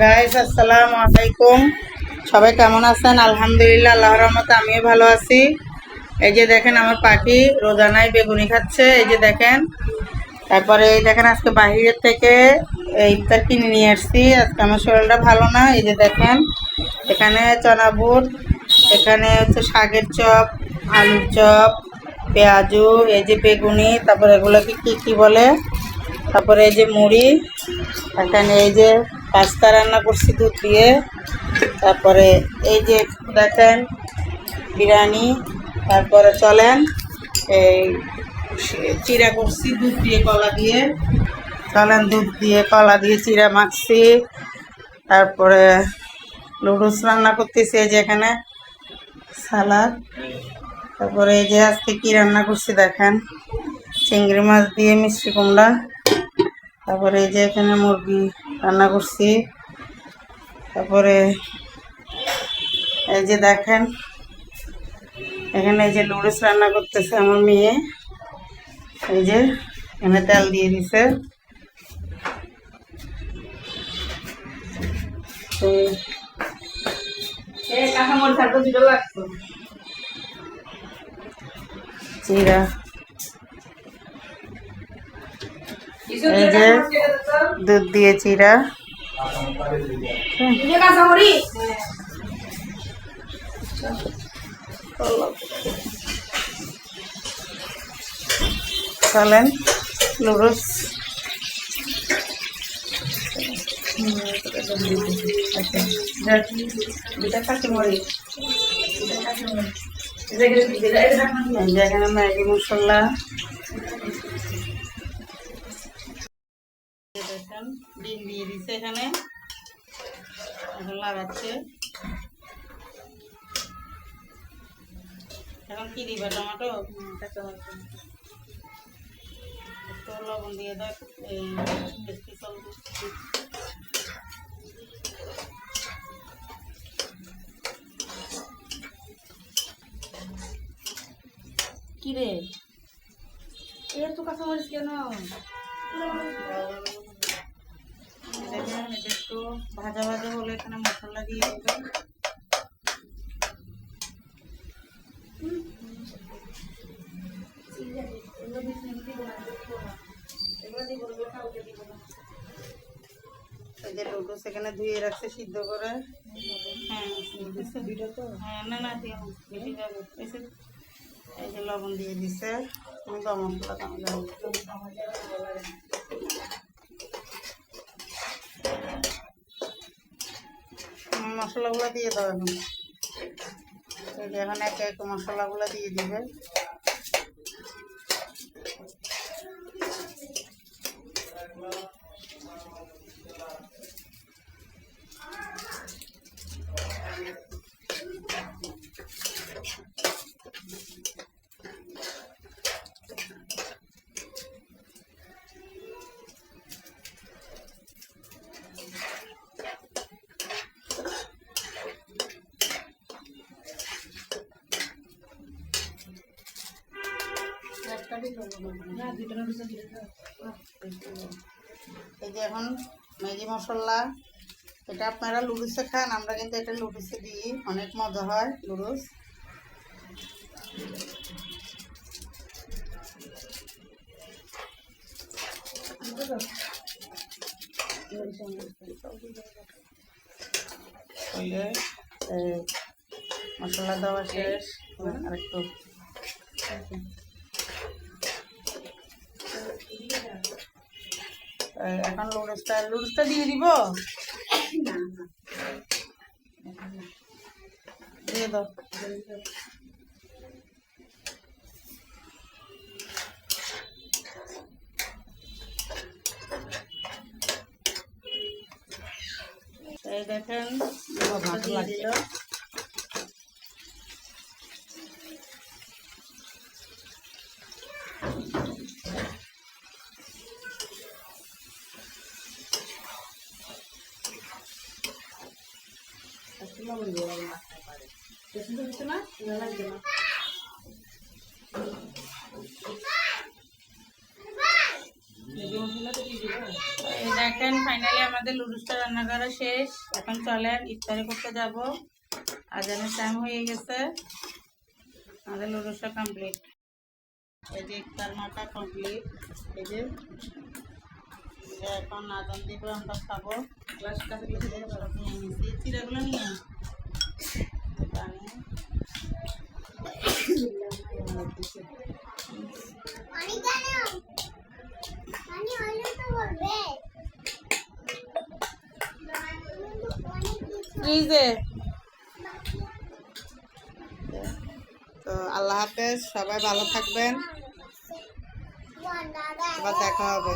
Guys আসসালামু আলাইকুম। সবাই কেমন আছেন? আলহামদুলিল্লাহ, আল্লাহর রহমতে আমিও ভালো আছি। এই যে দেখেন আমার পাখি রোজানায় বেগুনি খাচ্ছে, এই যে দেখেন। তারপরে এই দেখেন আজকে বাহিরের থেকে এই ইফতার কিনে নিয়ে আসছি। আজকে আমার শরীরটা ভালো না, এই যে দেখেন। এখানে চনা বুট, এখানে হচ্ছে শাকের চপ, আলুর চপ, পেঁয়াজু, এই যে বেগুনি, তারপরে এগুলোকে কি কি বলে? তারপরে এই যে মুড়ি, এখানে এই যে পাস্তা রান্না করছি দুধ দিয়ে। তারপরে এই যে দেখেন, বিরিয়ানি, তারপরে চলেন, এই চিরা করছি দুধ দিয়ে, কলা দিয়ে। চলেন, দুধ দিয়ে, কলা দিয়ে চিরা মাখছি। তারপরে লুডুস রান্না করতেছি এই যে এখানে, সালাদ। তারপরে এই যে আজকে কি রান্না করছি দেখেন, চিংড়ি মাছ দিয়ে মিষ্টি কুমড়া। তারপরে এই যে এখানে মুরগি রান্না করছি। তারপরে এই যে দেখেন এখানে এই যে নুডলস রান্না করতেছে আমার মেয়ে। এই যে এখানে তেল দিয়ে দিছে। এই- এই যে দুধ দিয়ে চিরা চলেন লুডুস এখানে ম্যাগি মশলা দেখেন ডিম দিয়ে দিছে এখানে। এখন লাগাচ্ছে। এখন কি দিবা টমেটো? একটু লবণ দিয়ে দেখ এই কি রে? এর তো কাঁচামরিচ কেন? ভাজা ভাজা হলে এখানে মশলা দিয়ে সেখানে ধুয়ে রাখছে সিদ্ধ করে। হ্যাঁ হ্যাঁ না না দিয়ে এই যে লবণ দিয়ে দিছে। আমি গরম মশলা দাম দেবো মশলাগুলো দিয়ে দাও এখন এক এক মশলাগুলো দিয়ে দিবে। এই যে এখন ম্যাগি মশলা এটা আপনারা লুডুসে খান আমরা কিন্তু এটা লুডুসে দিই অনেক মজা হয় লুডুস মশলা দেওয়া শেষ আর একটু এখন লুডুসটা লুডুসটা দিয়ে দিব? দিয়ে দাও। দেখেন ভাত লাগল পারে। দিতে না না। দেখেন ফাইনালি আমাদের লুডুসটা রান্না করা শেষ। এখন চলেন, ইফতারি করতে যাব। আজানের টাইম হয়ে গেছে। আমাদের লুডুসটা কমপ্লিট এই যে ইফতার মাটা কমপ্লিট এই যে এখন আজান দিব আমরা খাব। গ্লাস কাছে গেছে দেখে নিয়ে নিছি চিড়াগুলো নিয়ে আয়। এটা নিয়ে। তো আল্লাহ হাফেজ সবাই ভালো থাকবেন। দেখা হবে।